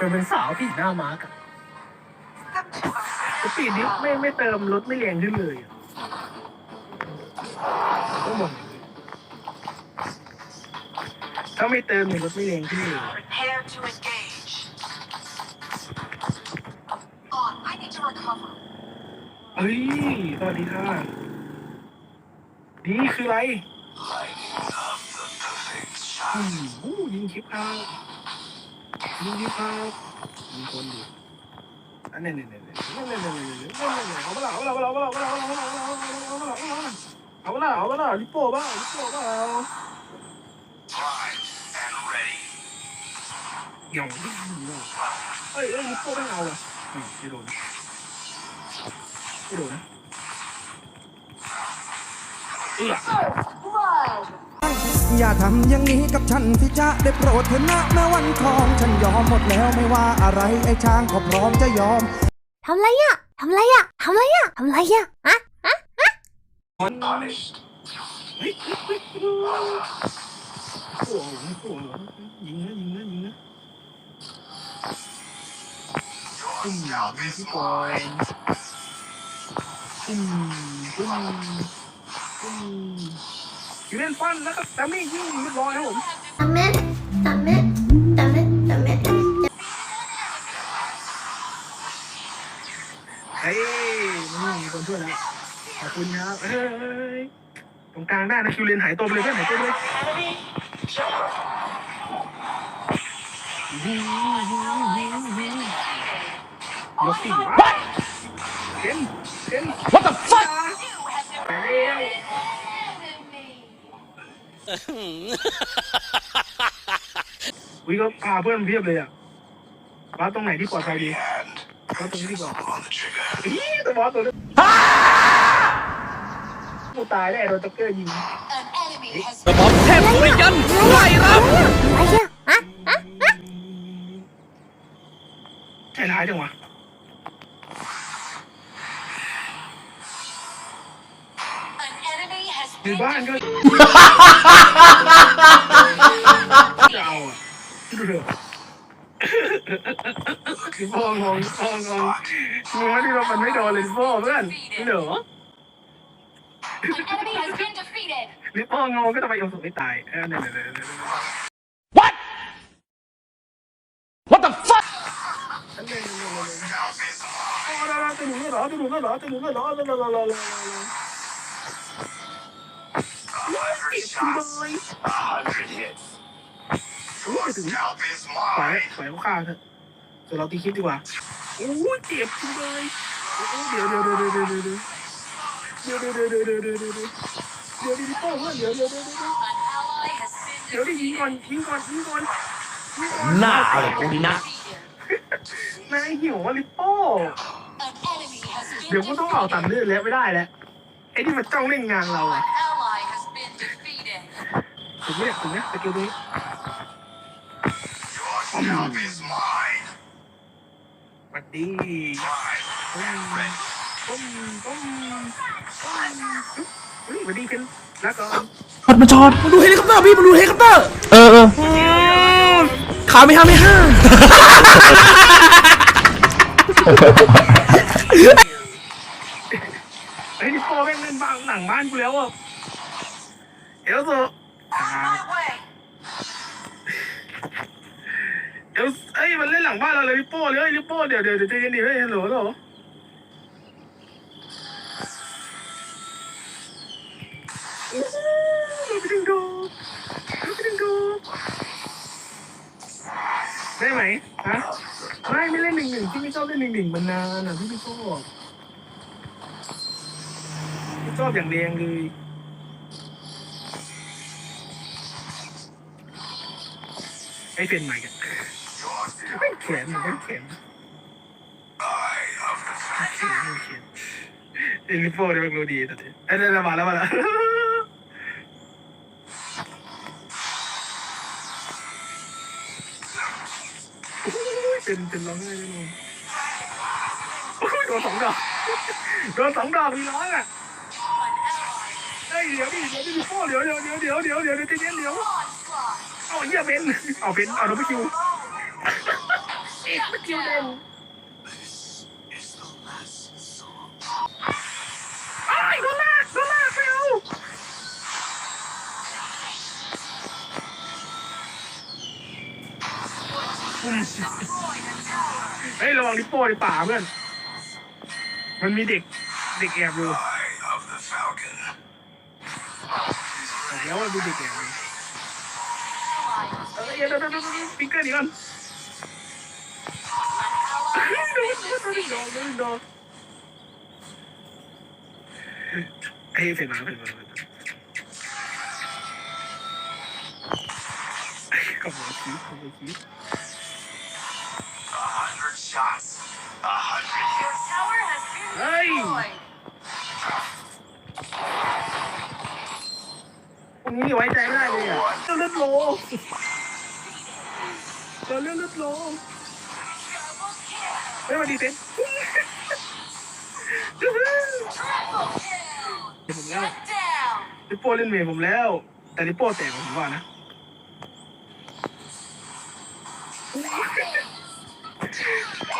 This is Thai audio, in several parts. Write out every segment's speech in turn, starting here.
เธอเป็นสาวที่หน้ามาร์กอะสปีดนี้ไม่ไม่เติมรถไม่แรงขึ้นเลยอะต้องบอกอย่างนี้ถ้าไม่เติมเนี่ยรถไม่แรงขึ้นเลย Prepare to engage. On, I need to recover. เฮ้ยสวัสดีค่ะนี่คืออะไรอืมอู้ยิงคลิปครับยิงคลิปค รับมีคนอยู่อันนี้เนี่ยเนี่ยเนี่ยเนี่ยเนี่ยเนี่ยเนี่ยเนี่ยเอาเปล่าเอาเปล่าเอาเปล่าเอาเปล่าเอาเปล่าเอาเปล่าเอาเปล่าเอาเปล่าเอาเปล่าเอาเปล่าลิปโป้เปล่าลิปโป้เปล่า Primed and ready. หย่องเอ้ยเอ้ยลิปโป้ไม่เอาอะไม่โดนไม่โดนเออ Blood. อย่าทำอย่างนี้กับฉันสิจ๊ะได้โปรดเถอะนะแม้วันทอง ฉันยอมหมดแล้วไม่ว่าอะไรไอ้ช้างก็พร้อมจะยอม ทำไรอะทำไรอะทำไรอะทำไรอะอะ Punished. โอ้โหโอ้โหยิงนะยิงนะยิงนะ Your ปุ้มยิง is ที่ก่อนตุ้มปุ้มปุ้ม อยู่เล่นฟันแล้วก็แต่ไม่ยิงเรียบร้อยครับผม Damn it Damn it Damn it Damn it เฮ้ยนี่มีคนช่วยแล้วขอบคุณครับเฮ้ยตรงกลางได้นะคิวเลนหายตัวไปเลยเพื่อนหายตัวไปเลยยกสี่วะเห็นเห็น What the fuck ไปแล้ววิก็พาเพื่อนเพียบเลยอะว่าตรงไหนที่ปลอดภัยดี Hand. ว่าตรงนี้ดีกว่า On the trigger. อีตัวบอสตัวนี้กูตายได้โดนจ็อกเกอร์ยิง An enemy has อะไรอะอะอะใช่ร้ายจังวะ อยู่บ้านก็จะเอาอะดูเถอะคือพ่องงพ่องงงงว่าที่เรามันไม่โดนเลยพ่อเพื่อนเหรอ An enemy has been defeated. หรือพ่องงก็ทำไมยอมสุดไม่ตายเออเนี่ยเนี่ยเนี่ยเนี่ย What? What the fuck? อันนี้เนี่ยเนี่ยเนี่ย Scalp is อ๋อแล้วหนุนเหรอจะหนุนเหรอจะหนุนเหรอแล้วแล้วแล้วแล้ว 100 shots. 100 hits. Your scalp is ปล่อย mine. ปล่อยเขาฆ่าเถอะเดี๋ยวเราตีคลิปดีกว่าโอ้ยเจ็บจังเลยโอ้ยเดี๋ยวเดี๋ยวเดี๋ยวเดี๋ยวเดี๋ยวเดี๋ยวเดี๋ยวเดี๋ยวเดี๋ยวเดี๋ยวเดี๋ยวเดี๋ยวเดี๋ยวเดี๋ยวเดี๋ยวเดี๋ยวเดี๋ยวเดี๋ยวโป้เพื่อนเดี๋ยวเดี๋ยวเดี๋ยวเดี๋ยว An ally has been เดี๋ยวดิยิงก่อนยิงก่อนยิงก่อนยิงก่อนหน้าอะไรกูนี่นะ defeated. นายหิววะลิปโป้ An enemy has เดี๋ยว been กูต้องเอาตัด defeated. เลือดแล้วไม่ได้แล้วไอ้ที่มันจ้องเล่นงานเราอะ An ally has been defeated. ถูกไหมเนี่ยถูกไหมสกิลนี้ Your scalp is mine. สวัสดี Primed and ready. ต้มต้มต้มเฮ้ยสวัสดีเป็นแล้วก็มันมาจอดมาดูเฮลิคอปเตอร์พี่มาดูเฮลิคอปเตอร์เออเออขาไม่ห้าไม่ห้าไอ้ลิปโป้แม่งเล่นบ้านหนังบ้านกูแล้วอะเอลโซ My way. เอลเอ้ยมันเล่นหลังบ้านเราเลยลิปโป้เลยลิปโป้เดี๋ยวเดี๋ยวเดี๋ยวใจเย็นดิเฮ้ยฮัลโหลฮัลโหลไปดึงดูไปดึงดูได้ไหมฮะไม่ไม่เล่นหนึ่งหนึ่งที่ไม่ชอบเล่นหนึ่งหนึ่งมานานอะที่ไม่ชอบไม่ชอบอย่างแรงเลย ไอ้เป็นใหม่กัน Your ไม่แขนมันไม่แขน eye of the ไม่แขนไม่แขนเอลิโฟเนี่ยมันรู้ดีแต่เอ้ยเดี๋ยวมาแล้วมาแล้วเป็นเป็นร้องไห้แน่นอนโอ้ยโดนสองดอกโดนสองดอกมีร้องอะเฮ้ยเดี๋ยวดิเดี๋ยวดิลิโฟเดี๋ยวเดี๋ยวเดี๋ยวเดี๋ยวเดี๋ยวเดี๋ยวเดี๋ยวใจเย็นเดี๋ยว เอาเหี้ยเป็นเอาเป็นเอาโดนไปคิวเอ็กซ์คิวเด่น This is the last song. ไอ้ยโดนลากโดนลากไปเอาอืมเฮ้ยระวังลิปโป้ในป่าเพื่อน มันมีเด็กเด็กแอบอยู่ Eye of the Falcon. บอกแล้วว่ามีเด็กแอบอยู่เอ้ยเดี๋ยวเดี๋ยวเดี๋ยวปิงเกอร์ดีก่อนดนดนโดนโดนโดนเฮ้ยเสร็จแล้วเสร็จแล้วเสร็จแล้วขโมยชีสขโมยชีส A hundred shots. A hundred hits. Tower has been Hey! destroyed. พวกนี้ไว้ใจไม่ได้เลยอะเลือดโล เลือดเลือดล Double kill. เฮ้ยมาดีเซ็ต Triple kill. เดี๋ยวผมแล้ว Shut down. ลิปโป้เล่นเมย์ผมแล้ว แต่ลิปโป้แตกผมว่านะ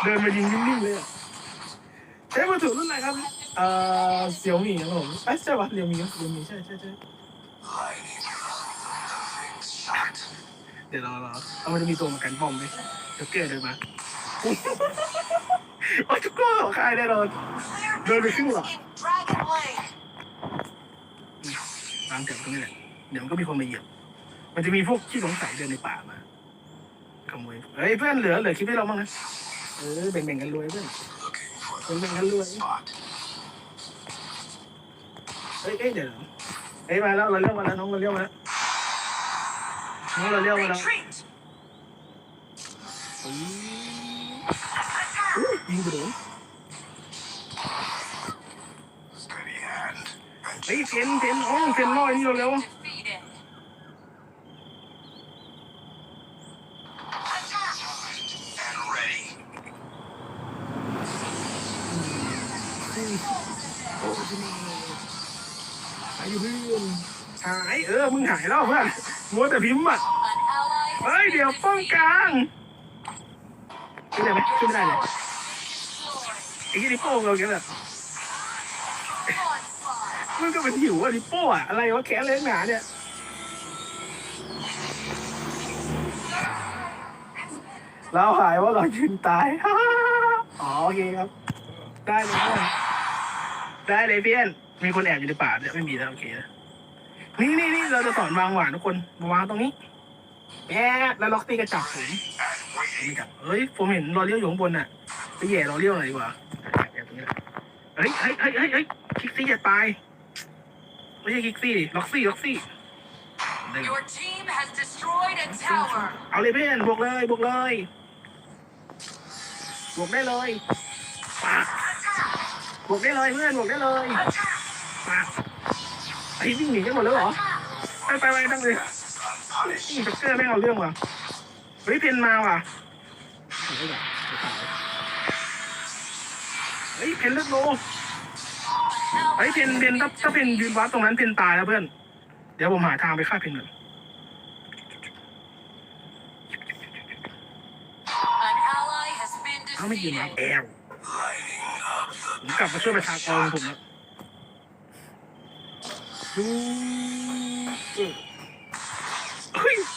เดินมายิงนิ่งๆเลยอะใช้มือถือรุ่นอะไรครับ เอ่อเสี่ยวมี่ครับผมเอ้ยใช่ปะเรียวมี่เรียวมี่ใช่ใช่ใช่ เดี๋ยวรอรอเอามันจะมีตัวมากันป้อมไหมเดี๋ยวเกอร์เดินมาโอ้ยทุกคนของใครแน่นอน Clear Baby, visions come on. in Dragon Lake. วางแถวตรงนี้แหละเดี๋ยวมันก็มีคนมาเหยียบ มันจะมีพวกที่สงสัยเดินในป่ามาขโมยเฮ้ยเพื่อนเหลือเหลือคลิปให้เราบ้างนะเออแบ่งๆกันรวยเพื่อน Looking for the Vâng, vâng, luôn. spot. เฮ้ยเอ้ยเดี๋ยวเฮ้ยมาแล้วเราเรียกมาแล้วน้องเราเรียกมาแล้วน้องเราเรียกมาแล้ว Retreat. อุ๊ยอุ๊ยยิงไปโออมึงหายแล้วเพื่อนมัวแต่พิมพ์อะเฮ้ยเดี๋ยวป้องกลางขึ้นได้ไหมขึ้นไม่ได้เลยไอ้ยี่นิโป้เราแกแบบมันก็เป็นหิวอะนิโป้อะอะไรวะแขนเล็กหนาเนี่ยเราหายว่าเรายืนตายอ๋อโอเคครับ ได้เลยเพื่อนได้เลยเพื่อนมีคนแอบอยู่ในป่าเนี่ยไม่มีแล้วโอเคนะ นี่นี่นี่เราจะสอนวางหวานทุกคนมาวางตรงนี้แอบแล้วล็อกตีกระจับผม And ไม่ waiting. จับเฮ้ยผมเห็นรอเลี้ยวอยู่ข้างบนน่ะไปแย่รอเลี้ยวหน่อยดีกว่าแอบตรงนี้แหละเฮ้ยเฮ้ยเฮ้ยเฮ้ยเฮ้ยคิกซี่จะตายไม่ใช่คิกซี่ดิล็อกซี่ล็อกซี่ได้ไง Your team has destroyed a tower. เอาเลยเพื่อนบวกเลยบวกเลยบวกได้เลยปากบวกได้เลยเพื่อนบวกได้เลยปาก ไอ้วิ่งหนีกันหมดแล้วเหรอ ไปไปไปตั้งเลย Unpunished. นี่จ็กเกอร์ไม่เอาเรื่องว่ะเฮ้ยเพนมาว่ะเฮ้ยเพนเลือดโลเฮ้ยเพนเพนถ้าถ้าเพนยืนวัดตรงนั้นเพนตายแล้วเพื่อน เดี๋ยวผมหาทางไปฆ่าเพนก่อน An ally has been เอาไม่ยืนมา defeated. แอว Lighting up ผมกลับมาช่วยประชากรผมแล้วดูเฮ้ย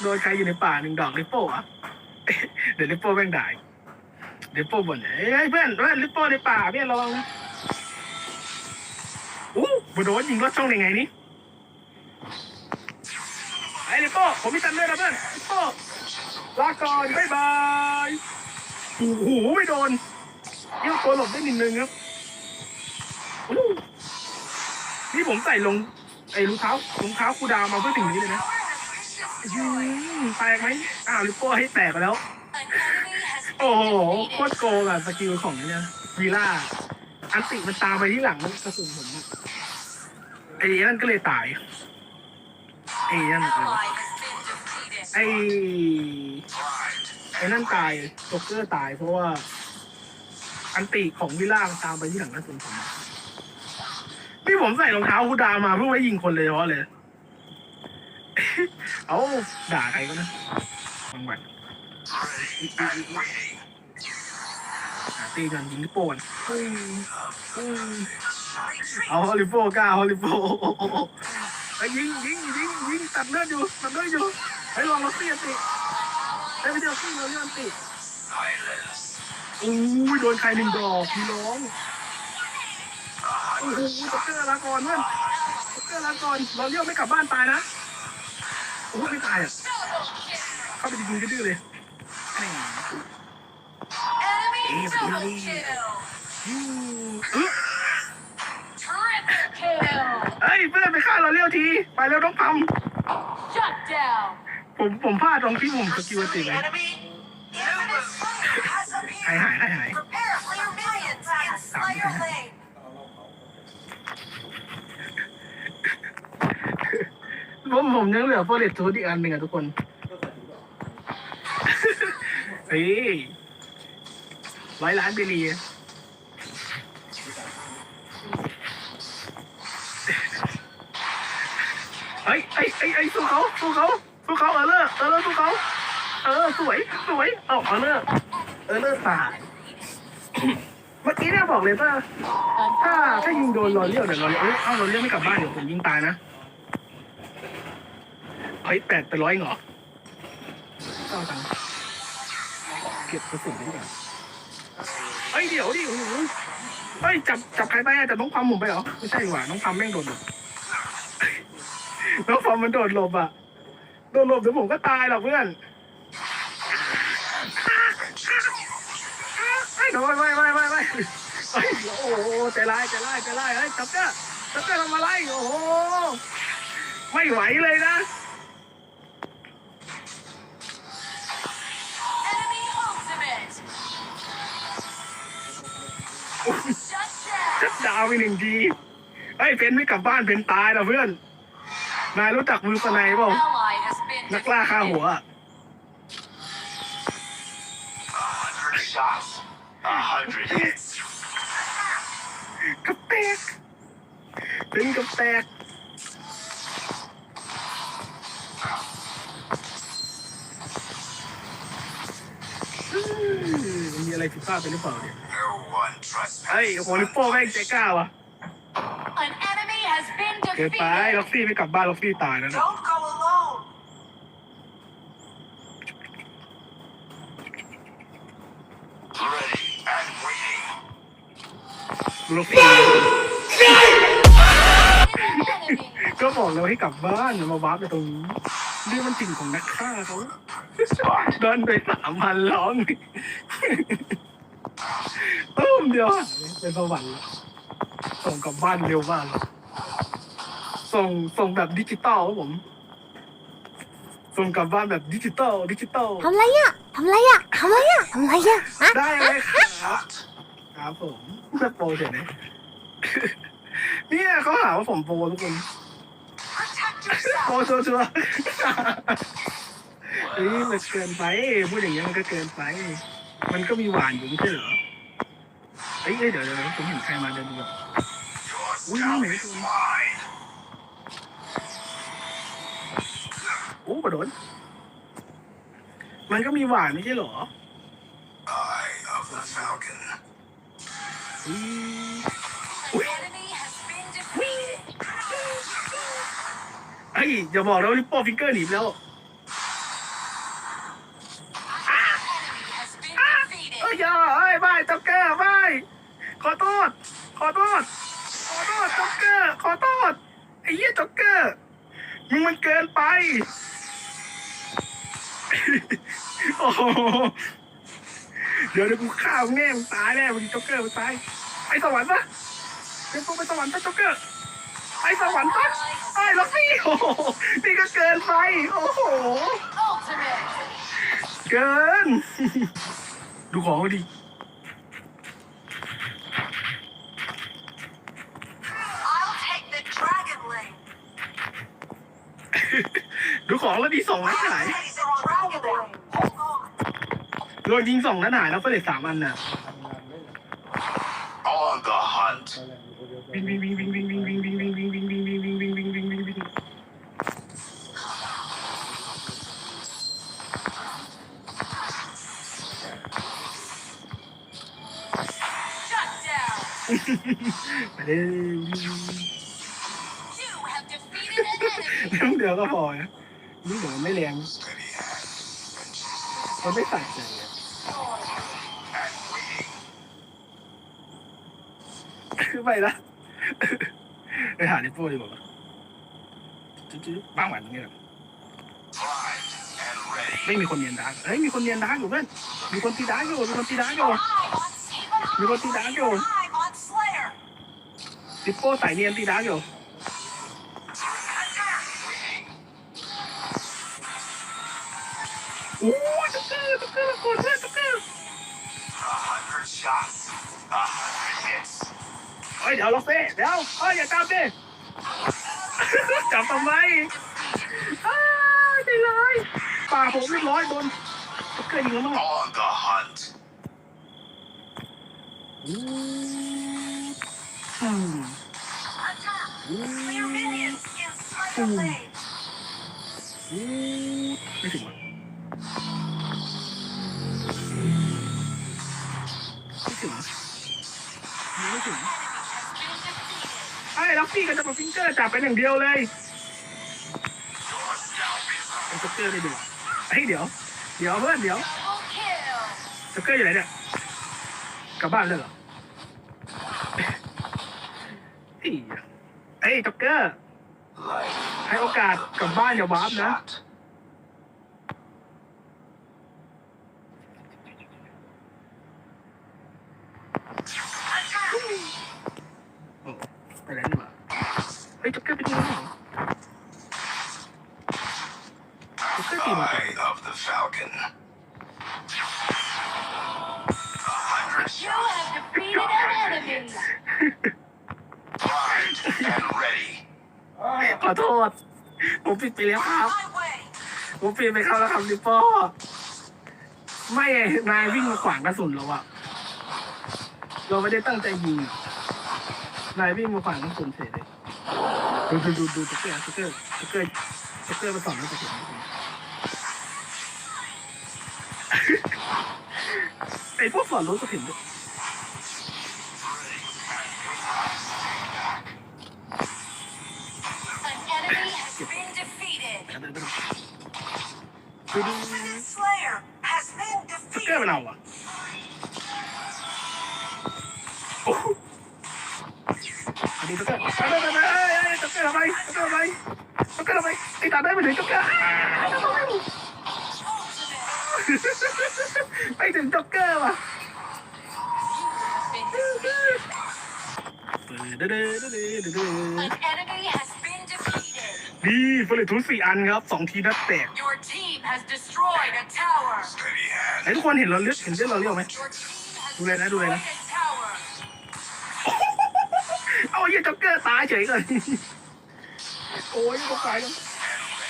โดนใครอยู่ในป่าหนึ่งดอกลิปโป้อะเดี๋ยวลิปโป้แม่งด่าอีกลิปโป้บ่นเอ้ยเพื่อนเพื่อนลิปโป้ในป่าเพื่อนระวังนะอู้บโดนยิงรถช่องยังไงนี่ไอ้ลิปโป้ผมมีตันเลยนะเพื่อนลิปโป้ลาก่อนบ๊ายบายโอ้โหไม่โดนเยี่ยวตัวหลบได้นิดนึงครับนี่ผมใส่ลง ไอ้รองเท้ารองเท้าคูดาวมาเพื่อสิ่งนี้เลยนะอืมแตกไหมอ้าวลิปโป้ให้แตกไปแล้ว โอ้โหโคตรโกงอะสกิลของเนี่ยวีล่าอันติมันตามไปที่หลังกระสุนผมอะไอ้นั่นก็เลยตายไอ้นั่นอะไรวะไอ้ไอ้นั่นตายโจ็กเกอร์ตายเพราะว่า อันติของวิลล่ามันตามไปที่หลังกระสุนผมอะ นี่ผมใส่รองเท้าคูดามาเพื่อไว้ยิงคนเลยเพราะเลย เอาด่าใครก็นะบางวันตีก่อนยิงลิโป้ก่อนเอาฮอลลิโป้กล้าฮอลลิโป้ไอ้ยยิงยิงยิงยิงตัดเลือดอยู่ตัดเลือดอยู่ไอ้ลองล็อกซี่อันติไอ้ไม่ใช่ล็อกซี่เราเลือดอันติอู้ยโดนใครหนึ่งดอกพี่น้อง โอ้โหจ็อกเกอร์ลาก่อนเพื่อนจ็อกเกอร์ลาก่อนเราเลี้ยวไม่กลับบ้านตายนะโอ้โหไม่ตายอะเข้าไปยิงกระดื้อเลย Enemy double kill. อืมเอ้อ Triple kill. เฮ้ยเพื่อนไปฆ่าเราเลี้ยวที ไปเร็วต้องท Shut down. ำผมผมพลาดตรงที่ผมสกิลอันติไงหายหายหายหาย Prepare for your minions in Slayer Lane. ผมผมยังเหลือโฟเลตทูดอีกอันหนึ่งอะทุกคน เฮ้ยร้อยล้านเบลีเฮ้ยไอ้ไอ้ไอ้สู้เขาสู้เขาสู้เขาเออเลอร์เออเลอร์สู้เขาเออสวยสวยเอ้าเออเลอร์เออเลอร์ตายเมื่อกี้เนี่ยบอกเลยว่าถ้าถ้ายิงโดนรอเลี้ยวเดี๋ยวรอเลี้ยวเอ้ยเอ้ารอเลี้ยวไม่กลับบ้านเดี๋ยวผมยิงตายนะ เฮ้ยแปดไปร้อยเหรอเอาตังค์เก็บกระสุนดีกว่าเฮ้ยเดี๋ยวดิโอ้โหเฮ้ยจับจับใครไปอะจับน้องความผมไปเหรอไม่ใช่ดีกว่าน้องความแม่งโดนหลบน้องความมันโดดหลบอะโดนหลบเดี๋ยวผมก็ตายหรอกเพื่อนไอ้ยโดนไม่ไม่ไม่ไม่เฮ้ยโอ้โหใจร้ายใจร้ายใจร้ายเฮ้ยจับเจ้าจับเจ้าทำอะไรโอ้โหไม่ไหวเลยนะ เอาวไปหนึ่งทีไอ้ยเพนไม่กลับบ้านเพนตายแล้วเพื่อน นายรู้จักวิวสไนเปล่า Ally has been นักล่าฆ่าหัว defeated. อะ hundred shots. A hundred hits. กับแตกถึงกับแตก อะไรผิดพลาดไปหรือเปล่าเนี่ย No one trespass. เฮ้ยโอ้โหลิปโป้แม่งใจกล้าว่ะ An enemy has been เกินไป defeated. ล็อกซี่ไม่กลับบ้านล็อกซี่ตายแล้วนะ Don't go alone. Ready and waiting. ล็อกซี่ Enemy. ก็บอกแล้วให้กลับบ้านอย่ามาว้าร์ปไปตรงนี้นี่มันถิ่นของนักฆ่าเขา Spot. เดินไปสามพันร้อง ตุ้มเดียวหายเป็นสวรรค์แล้วส่งกลับบ้านเร็วมากเลยส่งส่งแบบดิจิตอลครับผม ส่งกลับบ้านแบบดิจิตอลดิจิตอลทำไรอะทำไรอะทำไรอะทำไรอะฮะได้เลยครับครับผมโปรเฉยนะเนี่ยเขาหาว่าผมโปรทุกคน Protect โปร yourself. ชัวร์ชัวร์เฮ้ยมันเกินไป พูดอย่างเงี้ยมันก็เกินไป มันก็มีหวานอยู่ไม่ใช่เหรอเอ้ยเอ้ยเดี๋ยวเดี๋ยวผมเห็นใครมาเดินดูแบบ Your scalp is mine. โอ้กระโดดมันก็มีหวานไม่ใช่เหรอ Eye of the Falcon. อืม An enemy has been defeated. เอ้ยอย่าบอกนะว่าลิปโป้ฟิงเกอร์หนีแล้ว จ็อกเกอร์ไม่ขอโทษ ขอโทษ ขอโทษจ็อกเกอร์ ขอโทษไอ้เหี้ยจ็อกเกอร์มึงมันเกินไป โอ้โหเดี๋ยวเดี๋ยวกูฆ่ามึงแน่มึงตายแน่มึงจ็อกเกอร์มึงตายไปสวรรค์ปะเดี๋ยวกูไปสวรรค์ปะจ็อกเกอร์ไปสวรรค์ปะไอ้ล็อกซี่โอ้โหนี่ก็เกินไปโอ้โห Ultimate. เกิน ดูของเขาดิ I'll take the Dragon Lane. ดู ของแล้วดีสองนัดหาย Take the Dragon Lane. Hold on. โดนยิงสองนัดหายแล้วเฟรสสามอันน่ะ On the hunt. วิ่งวิ่งวิ่งวิ่งวิ่งวิ่งวิ่งวิ่งวิ่งวิ่งวิ่งวิ่งวิ่งวิ่งวิ่งวิ่งวิ่งวิ่งวิ่งไปเลย You have defeated an enemy. น้ำเดียวก็พอนะ นี่เดี๋ยวมันไม่แรง Steady hand. มันไม่ใส่ใจอะคือไปละไปหาลิปโป้ดีกว่าจื้อๆบ้างหวานตรงนี้แหละ Primed and ready. ไม่มีคนเนียนดาร์กเฮ้ยมีคนเนียนดาร์กอยู่เพื่อนมีคนตีดาร์กอยู่มีคนตีดาร์กอยู่ I'm on Steven มีคนตีดาร์กอยู่ I'm on Slayer. ลิปโป้ใส่เนียนตีดาร์กอยู่ เฮ้ยเดี๋ยวล็อกเซ่เดี๋ยวเฮ้ยอย่าจับดิจับทำไมอ้าวใจร้ายป่าผมเรียบร้อยโดนเกอร์ยิงแล้วมั้ง On the hunt. อืม Clear minions in Slayer lane. ไม่ถึงไม่ถึงไอ้ล็อกซี่กับจับฟิงเกอร์จับไปอย่างเดียวเลยเป็นจ็อกเกอร์เลยดีกว่าไอ้ยเดี๋ยว เดี๋ยวเพื่อนเดี๋ยว Double kill. จ็อกเกอร์อยู่ไหนเนี่ยกลับบ้านเลยเหรอเฮ้ยไอ้ยจ็อกเกอร์ Life. ให้โอกาสกลับบ้านอย่าวาร์ปนะ Shot. โอ้ไปแล้วนี่หว่าเฮ้ยจ็อกเกอร์ไปดูหน่อยจ็อกเกอร์ตีมาก่อน Eye of the Falcon. A hundred You shots. have defeated an enemy. Primed and ready. ขอโทษ ผมผิดไปแล้วครับ My way. ผมเปลี่ยนไปเขาแล้วครับลิปโป้ไม่ไงนายวิ่งมาขวางกระสุนเราอะเราไม่ได้ตั้งใจยิงอะนายวิ่งมาขวางกระสุนเฉยเลย ดูดูดูดูสเกอร์สเกอร์สเกอร์สเกอร์มาสอนเราจะเห็น ไอพวกสอนรู้จะเห็นด้วย An enemy has been defeated. ดูดู Slayer ด้อเด้อเด้อ An enemy has been defeated. ดีเฟรนทูสี่อันครับสองทีนัดแตก Your team has destroyed a tower. Steady ไอ้ hand. ทุกคนเห็นเราเลือดเห็นเลือดเราเรียวไหม Your team has ดูเลยนะดูเลยนะ destroyed a tower. เอาไอ้จ็อกเกอร์ตายเฉยเลย โอ้ยตกใจแล้ว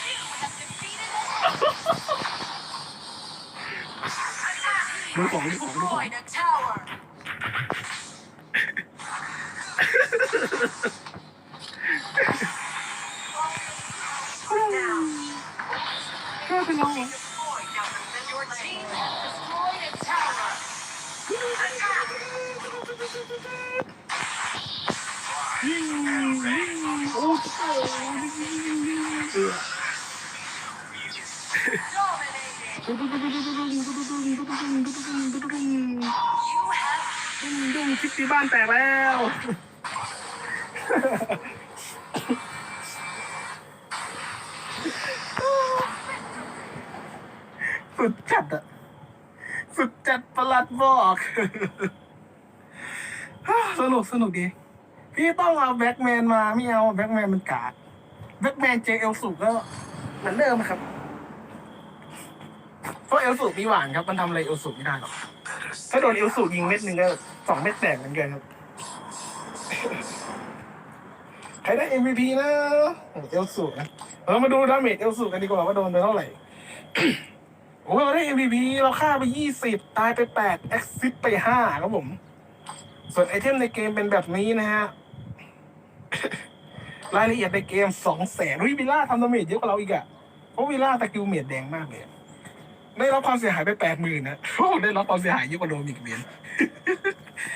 You have defeated an ดูของดูของดูของ destroyed a tower. ก็เป็นน้อง Destroyed now. Your team has destroyed a tower. โอ้เออ ชิปที่บ้านแตกแล้วสุดจัดอะสุดจัดประหลัดบอกสนุกสนุกดี พี่ต้องเอาแบ็กแมนมาไม่เอาแบ็กแมนมันกาดแบ็กแมนเจอเอลสุก็เหมือนเดิมครับ เพราะเอลสุมีหวานครับ มันทำอะไรเอลสุไม่ได้หรอก ถ้าโดนเอลสูยิงเม็ดหนึ่งก็สองเม็ดแตกเหมือนกันครับ ใครได้ MVP นะเอลสูนะเรามาดูดาเมจเอลสูกันดีกว่าว่าโดนไปเท่าไหร่โอ้เราได้ MVP เราฆ่าไป20ตายไป8แอคซิสไป5ครับผม ส่วนไอเทมในเกมเป็นแบบนี้นะฮะ รายละเอียดในเกม2แสนวิวิลล่าทำดาเมจเยอะกว่าเราอีกอะเพราะวิลล่าตะกิวเมจแดงมากเลย ได้รับความเสียหายไปแปดหมื่นนะโอ้ได้รับความเสียหายเยอะกว่าโดมิกเบียน